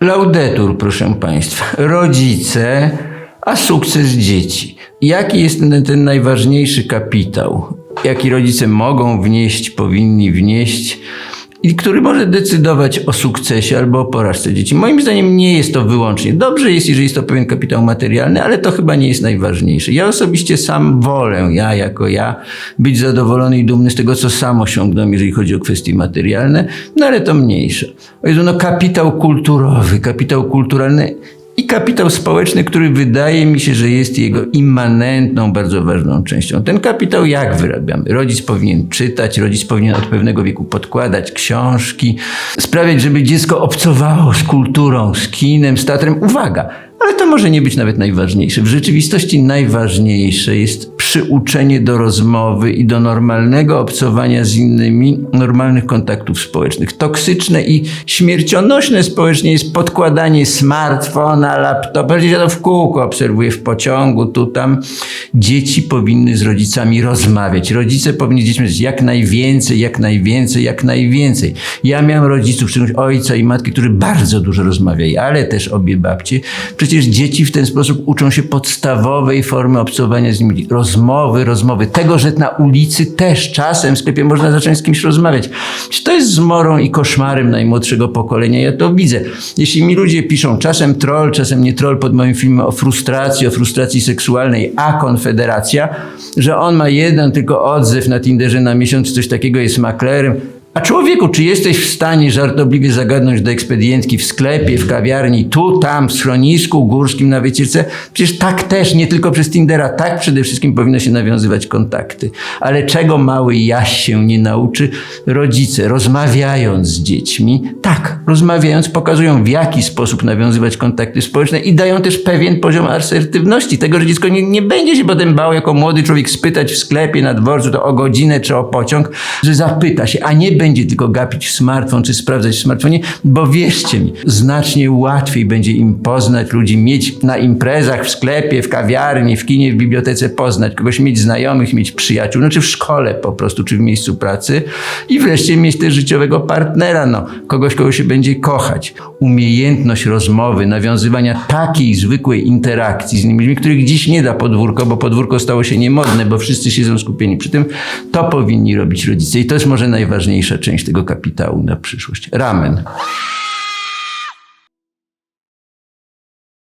Laudetur, proszę Państwa. Rodzice, a sukces dzieci. Jaki jest ten, ten najważniejszy kapitał, jaki rodzice mogą wnieść, powinni wnieść i który może decydować o sukcesie albo o porażce dzieci? Moim zdaniem nie jest to wyłącznie. Dobrze jest, jeżeli jest to pewien kapitał materialny, ale to chyba nie jest najważniejsze. Ja osobiście sam wolę, ja jako ja, być zadowolony i dumny z tego, co sam osiągnąłem, jeżeli chodzi o kwestie materialne, no ale to mniejsze. O Jezu, no kapitał kulturowy, kapitał kulturalny i kapitał społeczny, który wydaje mi się, że jest jego immanentną, bardzo ważną częścią. Ten kapitał jak wyrabiamy? Rodzic powinien czytać, rodzic powinien od pewnego wieku podkładać książki, sprawiać, żeby dziecko obcowało z kulturą, z kinem, z teatrem. Uwaga! Ale to może nie być nawet najważniejsze. W rzeczywistości najważniejsze jest przyuczenie do rozmowy i do normalnego obcowania z innymi, normalnych kontaktów społecznych. Toksyczne i śmiercionośne społecznie jest podkładanie smartfona, laptopa. Ja to w kółko obserwuję w pociągu, tu, tam. Dzieci powinny z rodzicami rozmawiać. Rodzice powinni z dziećmi jak najwięcej, jak najwięcej, jak najwięcej. Ja miałem rodziców, szczególności ojca i matki, którzy bardzo dużo rozmawiali, ale też obie babcie. Przecież dzieci w ten sposób uczą się podstawowej formy obcowania z nimi. Rozmowy, rozmowy. Tego, że na ulicy też czasem w sklepie można zacząć z kimś rozmawiać. To jest zmorą i koszmarem najmłodszego pokolenia? Ja to widzę. Jeśli mi ludzie piszą czasem troll, czasem nie troll pod moim filmem o frustracji, o frustracji seksualnej, a Konfederacja, że on ma jeden tylko odzew na Tinderze na miesiąc, czy coś takiego jest maklerem, a człowieku, czy jesteś w stanie żartobliwie zagadnąć do ekspedientki w sklepie, w kawiarni, tu, tam, w schronisku górskim na wycieczce? Przecież tak też, nie tylko przez Tindera, tak przede wszystkim powinno się nawiązywać kontakty. Ale czego mały Jaś się nie nauczy? Rodzice, rozmawiając z dziećmi, tak, rozmawiając, pokazują w jaki sposób nawiązywać kontakty społeczne i dają też pewien poziom asertywności. Tego, że dziecko nie, nie będzie się potem bało jako młody człowiek spytać w sklepie, na dworcu, to o godzinę czy o pociąg, że zapyta się, a nie będzie tylko gapić w smartfon czy sprawdzać w smartfonie, bo wierzcie mi, znacznie łatwiej będzie im poznać ludzi, mieć na imprezach, w sklepie, w kawiarni, w kinie, w bibliotece poznać kogoś, mieć znajomych, mieć przyjaciół, no czy w szkole po prostu, czy w miejscu pracy i wreszcie mieć też życiowego partnera, no, kogoś, kogo się będzie kochać. Umiejętność rozmowy, nawiązywania takiej zwykłej interakcji z innymi których dziś nie da podwórko, bo podwórko stało się niemodne, bo wszyscy siedzą skupieni przy tym, to powinni robić rodzice i to jest może najważniejsza część tego kapitału na przyszłość. Ramen.